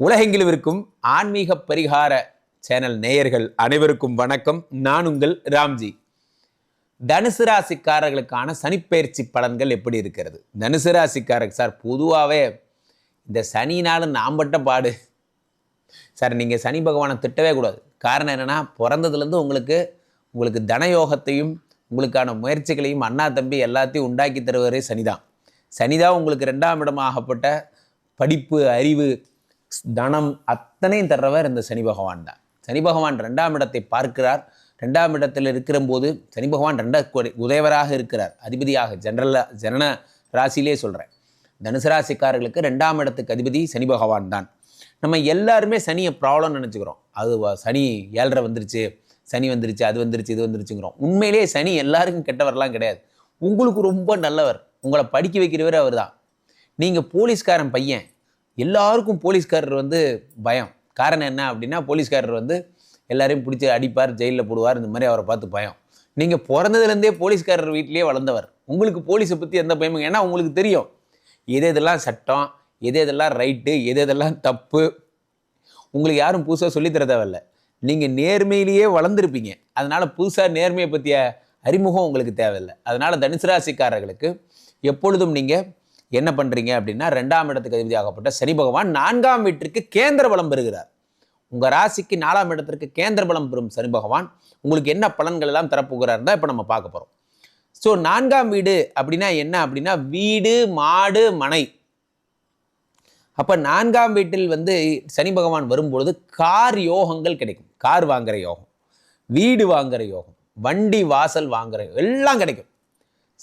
உலகெங்கிலும் இருக்கும் ஆன்மீக பரிகார சேனல் நேயர்கள் அனைவருக்கும் வணக்கம். நான் உங்கள் ராம்ஜி. தனுசு ராசிக்காரர்களுக்கான சனிப்பெயர்ச்சி பலன்கள் எப்படி இருக்கிறது? தனுசு ராசிக்காரர் சார் பொதுவாகவே இந்த சனினாலும் நாம் பட்ட பாடு. சார் நீங்கள் சனி பகவானை திட்டவே கூடாது. காரணம் என்னென்னா பிறந்ததுலேருந்து உங்களுக்கு உங்களுக்கு தனயோகத்தையும் உங்களுக்கான முயற்சிகளையும் அண்ணா தம்பி எல்லாத்தையும் உண்டாக்கி தருவரே சனிதான். சனிதான் உங்களுக்கு ரெண்டாம் இடமாகப்பட்ட படிப்பு அறிவு தனம் அத்தனையும் தர்றவர் இந்த சனி பகவான் தான். சனி பகவான் ரெண்டாம் இடத்தை பார்க்கிறார். ரெண்டாம் இடத்தில் இருக்கிற போது சனி பகவான் ரெண்ட உதயவராக இருக்கிறார். அதிபதியாக ஜெனரலாக ஜனன ராசியிலே சொல்கிறேன் தனுசு ராசிக்காரர்களுக்கு ரெண்டாம் இடத்துக்கு அதிபதி சனி பகவான் தான். நம்ம எல்லாருமே சனியை ப்ராப்ளம் நினச்சிக்கிறோம். அது சனி ஏழரை வந்துருச்சு சனி வந்துருச்சு அது வந்துருச்சு இது வந்துருச்சுங்கிறோம். உண்மையிலே சனி எல்லாருக்கும் கெட்டவர்லாம் கிடையாது. உங்களுக்கு ரொம்ப நல்லவர். உங்களை படிக்க வைக்கிறவர் அவர் தான் நீங்கள் போலீஸ்காரன் பையன் எல்லாருக்கும் போலீஸ்காரர் வந்து பயம். காரணம் என்ன அப்படின்னா போலீஸ்காரர் வந்து எல்லாரையும் பிடிச்சி அடிப்பார் ஜெயிலில் போடுவார் இந்த மாதிரி அவரை பார்த்து பயம். நீங்கள் பிறந்ததுலேருந்தே போலீஸ்காரர் வீட்டிலேயே வளர்ந்தவர். உங்களுக்கு போலீஸை பற்றி எந்த பயமும் ஏன்னா உங்களுக்கு தெரியும். எது எதெல்லாம் சட்டம் எது எதெல்லாம் ரைட்டு எது எதெல்லாம் தப்பு உங்களுக்கு யாரும் புதுசாக சொல்லித்தர தேவையில்ல. நீங்கள் நேர்மையிலேயே வளர்ந்துருப்பீங்க. அதனால் புதுசாக நேர்மையை பற்றிய அறிமுகம் உங்களுக்கு தேவையில்லை. அதனால் தனுசு ராசிக்காரர்களுக்கு எப்பொழுதும் நீங்கள் என்ன பண்ணுறீங்க அப்படின்னா ரெண்டாம் இடத்துக்கு அதிபதியாகப்பட்ட சனி பகவான் நான்காம் வீட்டிற்கு கேந்திர பலம் பெறுகிறார். உங்கள் ராசிக்கு நாலாம் இடத்திற்கு கேந்திர பலம் பெறும் சனி பகவான் உங்களுக்கு என்ன பலன்கள் எல்லாம் தரப்போகிறார் தான் இப்போ நம்ம பார்க்க போகிறோம் ஸோ நான்காம் வீடு அப்படின்னா என்ன அப்படின்னா வீடு மாடு மனை. அப்போ நான்காம் வீட்டில் வந்து சனி பகவான் வரும்பொழுது கார் யோகங்கள் கிடைக்கும். கார் வாங்குற யோகம் வீடு வாங்குகிற யோகம் வண்டி வாசல் வாங்குற எல்லாம் கிடைக்கும்.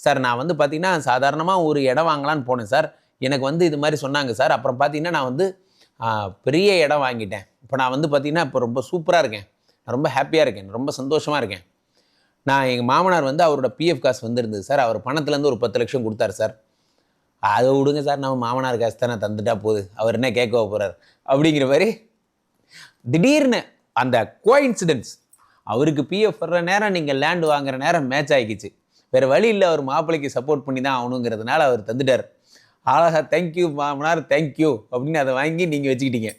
சார் நான் வந்து பார்த்தீங்கன்னா சாதாரணமாக ஒரு இடம் வாங்கலான்னு போனேன் சார். எனக்கு வந்து இது மாதிரி சொன்னாங்க சார். அப்புறம் பார்த்தீங்கன்னா நான் வந்து பெரிய இடம் வாங்கிட்டேன். இப்போ நான் வந்து பார்த்திங்கன்னா இப்போ ரொம்ப சூப்பராக இருக்கேன். ரொம்ப ஹாப்பியாக இருக்கேன். ரொம்ப சந்தோஷமாக இருக்கேன். நான் எங்கள் மாமனார் வந்து அவரோட பிஎஃப் காசு வந்திருந்தது சார். அவர் பணத்துலேருந்து ஒரு பத்து லட்சம் கொடுத்தாரு சார். அதை விடுங்க சார். நம்ம மாமனார் காசு தானே தந்துட்டா போகுது அவர் என்ன கேட்க போகிறார் அப்படிங்கிற மாதிரி திடீர்னு அந்த கோயின்சிடென்ஸ் அவருக்கு பிஎஃப் வர்ற நேரம் நீங்கள் லேண்ட் வாங்குற நேரம் மேட்ச் ஆகிக்கிச்சு வேறு வழி இல்லை அவர் மாப்பிள்ளைக்கு சப்போர்ட் பண்ணி தான் ஆகணுங்கிறதுனால அவர் தந்துட்டார். அழகா தேங்க்யூ மாமனார் தேங்க்யூ அப்படின்னு அதை வாங்கி நீங்கள் வச்சுக்கிட்டீங்க.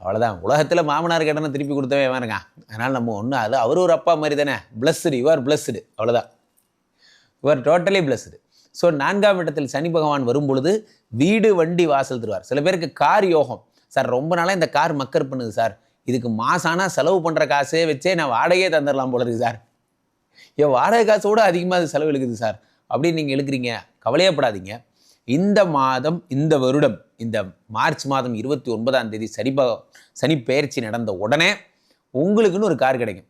அவ்வளோதான் உலகத்தில் மாமனார் கடனை திருப்பி கொடுத்தவே வேணுங்க அதனால் நம்ம ஒன்றும் அது அவர் ஒரு அப்பா மாதிரி தானே. பிளஸ்டு யுவர் பிளஸ்டு அவ்வளோதான் யுவர் டோட்டலி பிளஸ்டு ஸோ நான்காம் இடத்தில் சனி பகவான் வரும் பொழுது வீடு வண்டி வாசல் தருவார். சில பேருக்கு கார் யோகம். சார் ரொம்ப நாளாக இந்த கார் மக்கர் பண்ணுது சார் இதுக்கு மாசானா செலவு பண்ணுற காசே வச்சே நான் வாடகையே தந்துடலாம் போல இருக்கு சார் என் வாடகை காசோட அதிகமாக அது செலவு இழுக்குது சார்? அப்படின்னு நீங்கள் இழுக்கிறீங்க. கவலையப்படாதீங்க. இந்த மாதம் இந்த வருடம் இந்த மார்ச் மாதம் இருபத்தி ஒன்பதாம் தேதி சனி சனி பயிற்சி நடந்த உடனே உங்களுக்குன்னு ஒரு கார் கிடைக்கும்.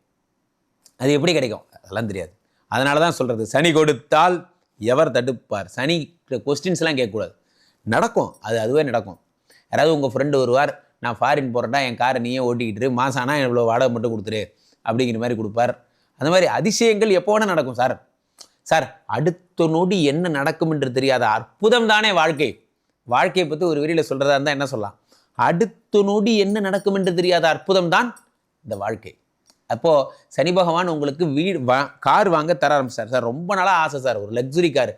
அது எப்படி கிடைக்கும்? அதெல்லாம் தெரியாது. அதனால தான் சொல்கிறது சனி கொடுத்தால் எவர் தடுப்பார்? சனி கொஸ்டின்ஸ்லாம் கேட்கக்கூடாது. நடக்கும். அது அதுவே நடக்கும். யாராவது உங்கள் ஃப்ரெண்டு வருவார். நான் ஃபாரின் போகிறேன்டா என் காரை நீயே ஓட்டிக்கிட்டு மாதம் ஆனால் இவ்வளோ வாடகை மட்டும் கொடுத்துரு. அப்படிங்கிற மாதிரி கொடுப்பார். அந்த மாதிரி அதிசயங்கள் எப்போ வேணால் நடக்கும் சார். சார் அடுத்த நொடி என்ன நடக்கும் என்று தெரியாத அற்புதம் தானே வாழ்க்கை. வாழ்க்கையை பற்றி ஒரு வரியில் சொல்கிறதா இருந்தால் என்ன சொல்லலாம்? அடுத்த நொடி என்ன நடக்கும் என்று தெரியாத அற்புதம் தான் இந்த வாழ்க்கை. அப்போது சனி பகவான் உங்களுக்கு வீடு வா கார் வாங்க தர ஆரம்பிச்சார். சார் ரொம்ப நாளாக ஆசை சார். ஒரு லக்ஸுரி கார்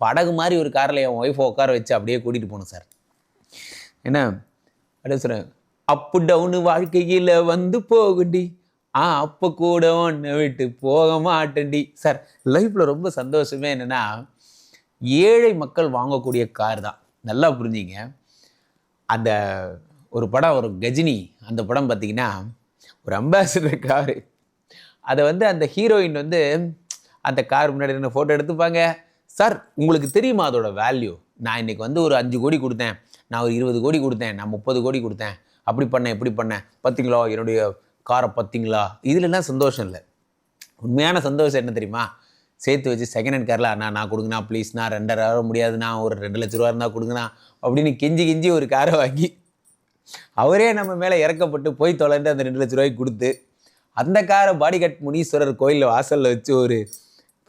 படகு மாதிரி ஒரு காரில் என் ஒய்ஃபை உட்கார வச்சு அப்படியே கூட்டிகிட்டு போகணும் சார். என்ன? அப்படியே சொல்கிறேன் அப்பு டவுனு வாழ்க்கையில் வந்து போகுண்டி ஆ அப்போ கூட ஒன்று விட்டு போக மாட்டேன்டி. சார் லைஃப்பில் ரொம்ப சந்தோஷமே என்னென்னா ஏழை மக்கள் வாங்கக்கூடிய கார் தான். நல்லா புரிஞ்சிங்க. அந்த ஒரு படம் ஒரு கஜினி அந்த படம் பார்த்தீங்கன்னா ஒரு அம்பாசிடர் காரு அதை வந்து அந்த ஹீரோயின் வந்து அந்த கார் முன்னாடி என்ன ஃபோட்டோ எடுத்துப்பாங்க. சார் உங்களுக்கு தெரியுமா அதோட வேல்யூ நான் இன்றைக்கி வந்து ஒரு அஞ்சு கோடி கொடுத்தேன். நான் ஒரு இருபது கோடி கொடுத்தேன். நான் முப்பது கோடி கொடுத்தேன். அப்படி பண்ணேன் இப்படி பண்ணேன். பார்த்தீங்களா என்னுடைய காரை பார்த்தீங்களா இதுலலாம் சந்தோஷம் இல்லை? உண்மையான சந்தோஷம் என்ன தெரியுமா? சேர்த்து வச்சு செகண்ட் ஹேண்ட் காரில் அண்ணா நான் கொடுங்கண்ணா ப்ளீஸ்ண்ணா ரெண்டரை முடியாதுண்ணா ஒரு ரெண்டு லட்ச ரூபா இருந்தால் கொடுங்கண்ணா அப்படின்னு கெஞ்சி கெஞ்சி ஒரு காரை வாங்கி அவரே நம்ம மேலே இறக்கப்பட்டு போய் தொலைந்து அந்த ரெண்டு லட்ச ரூபாய்க்கு கொடுத்து அந்த காரை பாடிகட் முனீஸ்வரர் கோயிலில் வாசலில் வச்சு ஒரு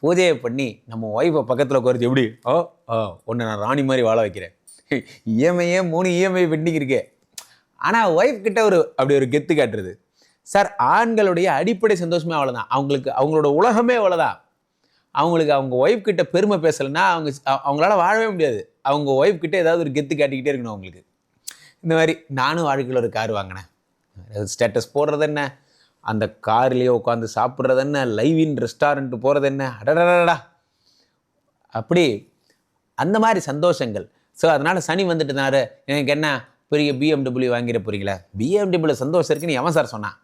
பூஜையை பண்ணி நம்ம ஒய்ஃபை பக்கத்தில் குறைச்சி எப்படி? ஓ ஓ ஒன்று நான் ராணி மாதிரி வாழ வைக்கிறேன். இஎம்ஐயே மூணு இஎம்ஐ பெண்டிங் இருக்கே. ஆனால் ஒய்ஃப் கிட்ட ஒரு அப்படி ஒரு கெத்து காட்டுறது. சார் ஆண்களுடைய அடிப்படை சந்தோஷமே அவ்வளோதான் அவங்களுக்கு அவங்களோட உலகமே அவ்வளோதான் அவங்களுக்கு அவங்க ஒய்ஃப் கிட்ட பெருமை பேசலைன்னா அவங்க அவங்களால வாழவே முடியாது. அவங்க ஒய்ஃப் கிட்ட ஏதாவது ஒரு கெத்து காட்டிக்கிட்டே இருக்கணும் அவங்களுக்கு. இந்த மாதிரி நானும் வாழ்க்கையில் ஒரு கார் வாங்கினேன். ஸ்டேட்டஸ் போடுறது என்ன? அந்த கார்லேயே உட்காந்து சாப்பிட்றது என்ன? லைவ் இன் ரெஸ்டாரண்ட் போகிறது என்ன? அடடடடா அப்படி அந்த மாதிரி சந்தோஷங்கள். ஸோ அதனால் சனி வந்துட்டுனாரு எனக்கு என்ன? பெரிய பிஎம்டபிள்யூ வாங்கிட போகிறீங்களா பிஎம்டபிள்யூ சந்தோஷம் இருக்குன்னு எவன் சார் சொன்னான்?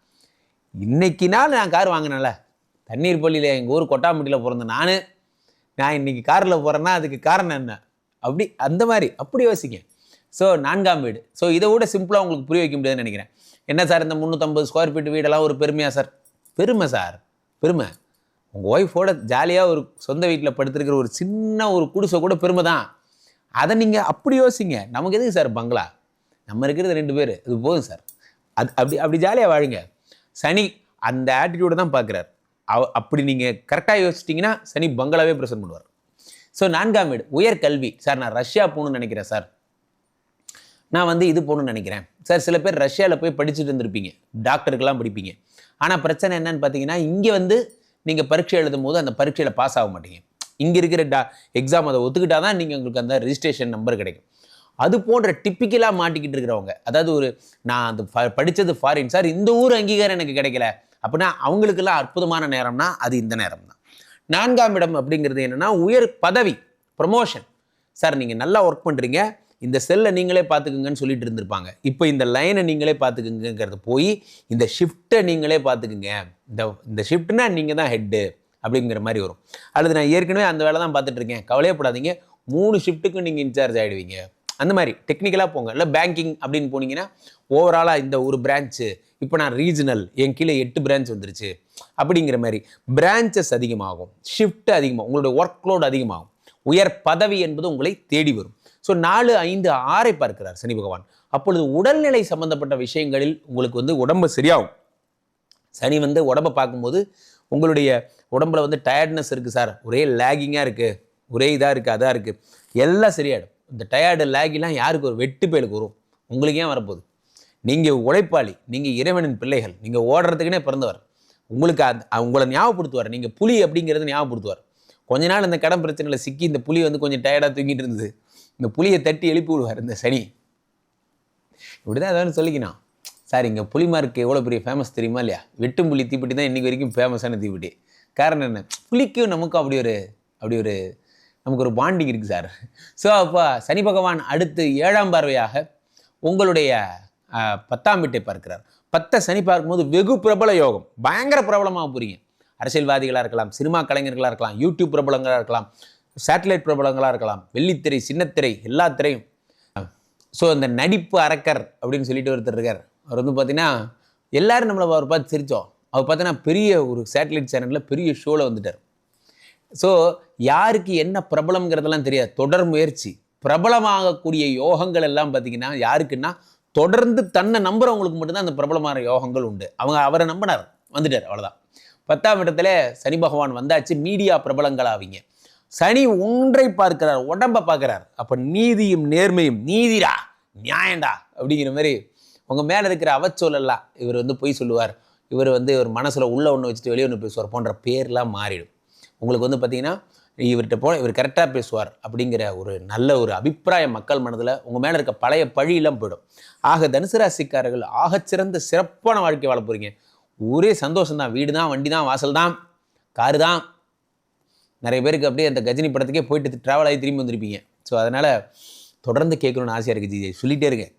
இன்னைக்கு நாள் நான் கார் வாங்கினேன்ல. தண்ணீர் பள்ளியில் எங்கள் ஊர் கொட்டாம்பட்டியில் பிறந்த நான். நான் இன்னைக்கு காரில் போகிறேன்னா அதுக்கு காரணம் என்ன? அப்படி அந்த மாதிரி அப்படி யோசிங்க. ஸோ நான்காம் வீடு. ஸோ இதை விட சிம்பிளாக உங்களுக்கு புரிய வைக்க முடியாதுன்னு நினைக்கிறேன். என்ன சார் இந்த முந்நூற்றம்பது ஸ்கொயர் ஃபீட் வீடெல்லாம் ஒரு பெருமையா சார்? பெருமை சார். பெருமை. உங்கள் ஒய்ஃபோட ஜாலியாக ஒரு சொந்த வீட்டில் படுத்திருக்கிற ஒரு சின்ன ஒரு குடிசை கூட பெருமை தான். அதை நீங்கள் அப்படி யோசிங்க. நமக்கு எதுக்கு சார் பங்களா? நம்ம இருக்கிறது ரெண்டு பேர். இது போதும் சார். அது அப்படி அப்படி ஜாலியாக வாழுங்க. சனி அந்த ஆட்டிடியூடை தான் பார்க்குறாரு. அவ அப்படி நீங்கள் கரெக்டாக யோசிச்சிட்டிங்கன்னா சனி பங்களாவே ப்ரெசென்ட் பண்ணுவார். ஸோ நான்காம் வீடு உயர் கல்வி. சார் நான் ரஷ்யா போகணும்னு நினைக்கிறேன் சார். நான் வந்து இது போகணும்னு நினைக்கிறேன். சார் சில பேர் ரஷ்யாவில் போய் படிச்சுட்டு இருந்திருப்பீங்க. டாக்டருக்கெல்லாம் படிப்பீங்க. ஆனால் பிரச்சனை என்னன்னு பார்த்தீங்கன்னா இங்கே வந்து நீங்கள் பரீட்சை எழுதும் போது அந்த பரீட்சையில் பாஸ் ஆக மாட்டீங்க. இங்கே இருக்கிற டா எக்ஸாம் அதை ஒத்துக்கிட்டா தான் நீங்கள் உங்களுக்கு அந்த ரிஜிஸ்ட்ரேஷன் நம்பர் கிடைக்கும். அது போன்ற டிப்பிக்கலாக மாட்டிக்கிட்டு இருக்கிறவங்க. அதாவது ஒரு நான் அந்த ஃப- படிச்சது ஃபாரின் சார் இந்த ஊர் அங்கீகாரம் எனக்கு கிடைக்கல. அப்படின்னா அவங்களுக்கெல்லாம் அற்புதமான நேரம்னா அது இந்த நேரம் தான் நான்காம் இடம் அப்படிங்கிறது என்னென்னா உயர் பதவி ப்ரொமோஷன் சார் நீங்கள் நல்லா ஒர்க் பண்ணுறீங்க இந்த செல்லை நீங்களே பார்த்துக்குங்கன்னு சொல்லிட்டு இருந்திருப்பாங்க. இப்போ இந்த லைனை நீங்களே பார்த்துக்குங்கிறது போய் இந்த ஷிஃப்ட்டை நீங்களே பார்த்துக்குங்க. இந்த இந்த ஷிஃப்ட்னா நீங்கள் தான் ஹெட்டு அப்படிங்கிற மாதிரி வரும். அல்லது நான் ஏற்கனவே அந்த வேலை தான் பார்த்துட்ருக்கேன் கவலையப்படாதீங்க மூணு ஷிஃப்ட்டுக்கும் நீங்கள் இன்சார்ஜ் ஆகிடுவீங்க அந்த மாதிரி டெக்னிக்கலாக போங்க. இல்லை பேங்கிங் அப்படின்னு போனீங்கன்னா ஓவராலாக இந்த ஒரு பிரான்ச்சு இப்போ நான் ரீஜனல் என் கீழே எட்டு பிரான்ச் வந்துருச்சு. அப்படிங்கிற மாதிரி பிரான்ச்சஸ் அதிகமாகும். ஷிஃப்ட் அதிகமாகும் உங்களுடைய ஒர்க் லோட் அதிகமாகும். உயர் பதவி என்பது உங்களை தேடி வரும். ஸோ நாலு ஐந்து ஆறை பார்க்கிறார் சனி பகவான். அப்பொழுது உடல்நிலை சம்பந்தப்பட்ட விஷயங்களில் உங்களுக்கு வந்து உடம்பு சரியாகும். சனி வந்து உடம்பை பார்க்கும்போது உங்களுடைய உடம்புல வந்து டயர்ட்னஸ் இருக்குது சார். ஒரே லேகிங்காக இருக்குது ஒரே இதாக இருக்குது அதாக இருக்குது எல்லாம் சரியாயிடும். இந்த டயர்டு லேகிலாம் யாருக்கு ஒரு வெட்டு பேலுக்கு வரும்? உங்களுக்கு ஏன் வரப்போகுது? நீங்கள் உழைப்பாளி நீங்கள் இறைவனின் பிள்ளைகள் நீங்கள் ஓடுறதுக்குனே பிறந்தவர். உங்களுக்கு அது உங்களை ஞாபகப்படுத்துவார். நீங்கள் புலி அப்படிங்கிறத ஞாபகப்படுத்துவார். கொஞ்ச நாள் இந்த கடன் பிரச்சனையில் சிக்கி இந்த புலி வந்து கொஞ்சம் டயர்டாக தூங்கிட்டு இருந்தது. இந்த புலியை தட்டி எழுப்பி விடுவார் இந்த சனி. இப்படி தான் ஏதாவது சொல்லிக்கணும். சார் இங்கே புலிமார்க்கு எவ்வளோ பெரிய ஃபேமஸ் தெரியுமா இல்லையா? வெட்டும் புலி தீப்பெட்டி தான் இன்றைக்கி வரைக்கும் ஃபேமஸான தீப்பெட்டி. காரணம் என்ன? புலிக்கும் நமக்கும் அப்படி ஒரு அப்படி ஒரு நமக்கு ஒரு பாண்டிங் இருக்குது சார் ஸோ அப்போ சனி பகவான் அடுத்து ஏழாம் பார்வையாக உங்களுடைய பத்தாம் வீட்டை பார்க்கிறார். பத்தை சனி பார்க்கும்போது வெகு பிரபல யோகம். பயங்கர பிரபலமாக போகிறீங்க அரசியல்வாதிகளாக இருக்கலாம் சினிமா கலைஞர்களாக இருக்கலாம் யூடியூப் பிரபலங்களாக இருக்கலாம் சேட்டலைட் பிரபலங்களாக இருக்கலாம் வெள்ளித்திரை சின்னத்திரை எல்லா திரையும். ஸோ அந்த நடிப்பு அரக்கர் அப்படின்னு சொல்லிட்டு ஒருத்தர் இருக்கார். அவர் வந்து பார்த்தீங்கன்னா எல்லோரும் நம்மளை அவர் பார்த்து சிரித்தோம் அவர் பார்த்தீங்கன்னா பெரிய ஒரு சேட்டலைட் சேனலில் பெரிய ஷோவில் வந்துட்டார். ஸோ யாருக்கு என்ன பிரபலம்ங்கிறதெல்லாம் தெரியாது. தொடர் முயற்சி. பிரபலமாகக்கூடிய யோகங்கள் எல்லாம் பார்த்தீங்கன்னா யாருக்குன்னா தொடர்ந்து தன்னை நம்புறவங்களுக்கு மட்டும்தான் அந்த பிரபலமான யோகங்கள் உண்டு. அவங்க அவரை நம்பினார். வந்துட்டார். அவ்வளோதான் பத்தாம் இடத்துல சனி பகவான் வந்தாச்சு. மீடியா பிரபலங்களாவீங்க. சனி ஒன்றை பார்க்கிறார். உடம்பை பார்க்குறார். அப்போ நீதியும் நேர்மையும் நீதிடா நியாயம்டா அப்படிங்கிற மாதிரி உங்கள் மேலே இருக்கிற அவச்சொல்லெல்லாம் இவர் வந்து பொய் சொல்லுவார். இவர் வந்து இவர் மனசில் உள்ள ஒன்று வச்சுட்டு வெளியே ஒன்று பேசுவார். போன்ற பேர்லாம் மாறிடும். உங்களுக்கு வந்து பார்த்தீங்கன்னா இவர்கிட்ட போன இவர் கரெக்டாக பேசுவார் அப்படிங்கிற ஒரு நல்ல ஒரு அபிப்பிராயம் மக்கள் மனதில் உங்கள் மேலே இருக்க பழைய பழியெல்லாம் போயிடும். ஆக தனுசு ராசிக்காரர்கள் ஆகச்சிறந்த சிறப்பான வாழ்க்கை வாழ போகிறீங்க ஒரே சந்தோஷம் தான் வீடு தான் வண்டி தான் வாசல் தான் காரு தான் நிறைய பேருக்கு அப்படியே அந்த கஜினி படத்துக்கே போயிட்டு ட்ராவல் ஆகி திரும்பி வந்திருப்பீங்க. ஸோ அதனால் தொடர்ந்து கேட்கணும்னு ஆசையாக இருக்குது ஜிஜே சொல்லிகிட்டே இருக்கேன்.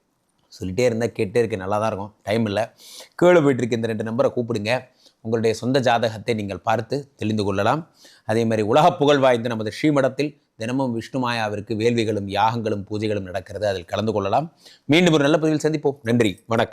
சொல்லிகிட்டே இருந்தால் கேட்டே இருக்கேன். நல்லா தான் இருக்கும். டைம் இல்லை. கீழே போயிட்டுருக்கு இந்த ரெண்டு நம்பரை கூப்பிடுங்க. உங்களுடைய சொந்த ஜாதகத்தை நீங்கள் பார்த்து தெளிந்து கொள்ளலாம். அதே மாதிரி உலக புகழ் வாய்ந்த நமது ஸ்ரீமடத்தில் தினமும் விஷ்ணுமாயாவிற்கு வேள்விகளும் யாகங்களும் பூஜைகளும் நடக்கிறது. அதில் கலந்து கொள்ளலாம். மீண்டும் ஒரு நல்ல பதிவில் சந்திப்போம். நன்றி. வணக்கம்.